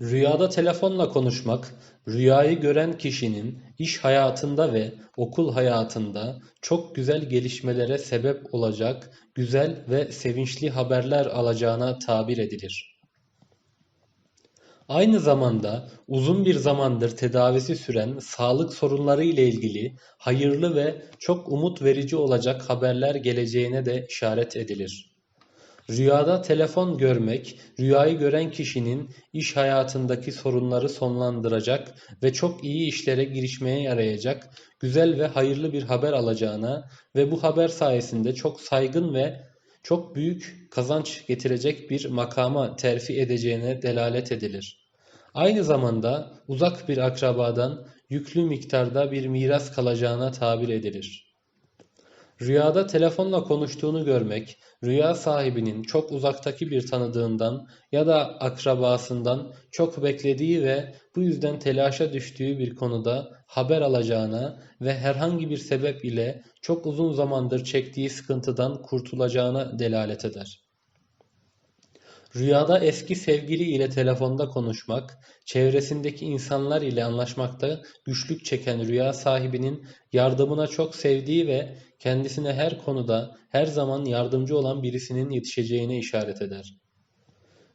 Rüyada telefonla konuşmak, rüyayı gören kişinin iş hayatında ve okul hayatında çok güzel gelişmelere sebep olacak güzel ve sevinçli haberler alacağına tabir edilir. Aynı zamanda uzun bir zamandır tedavisi süren sağlık sorunları ile ilgili hayırlı ve çok umut verici olacak haberler geleceğine de işaret edilir. Rüyada telefon görmek, rüyayı gören kişinin iş hayatındaki sorunları sonlandıracak ve çok iyi işlere girişmeye yarayacak güzel ve hayırlı bir haber alacağına ve bu haber sayesinde çok saygın ve çok büyük kazanç getirecek bir makama terfi edeceğine delalet edilir. Aynı zamanda uzak bir akrabadan yüklü miktarda bir miras kalacağına tabir edilir. Rüyada telefonla konuştuğunu görmek, rüya sahibinin çok uzaktaki bir tanıdığından ya da akrabasından çok beklediği ve bu yüzden telaşa düştüğü bir konuda haber alacağına ve herhangi bir sebep ile çok uzun zamandır çektiği sıkıntıdan kurtulacağına delalet eder. Rüyada eski sevgili ile telefonda konuşmak, çevresindeki insanlar ile anlaşmakta güçlük çeken rüya sahibinin yardımına çok sevdiği ve kendisine her konuda her zaman yardımcı olan birisinin yetişeceğine işaret eder.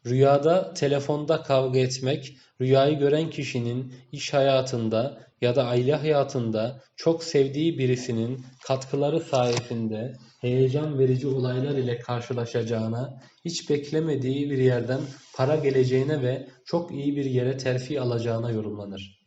Rüyada telefonda kavga etmek, rüyayı gören kişinin iş hayatında ya da aile hayatında çok sevdiği birisinin katkıları sayesinde heyecan verici olaylar ile karşılaşacağına, hiç beklemediği bir yerden para geleceğine ve çok iyi bir yere terfi alacağına yorumlanır.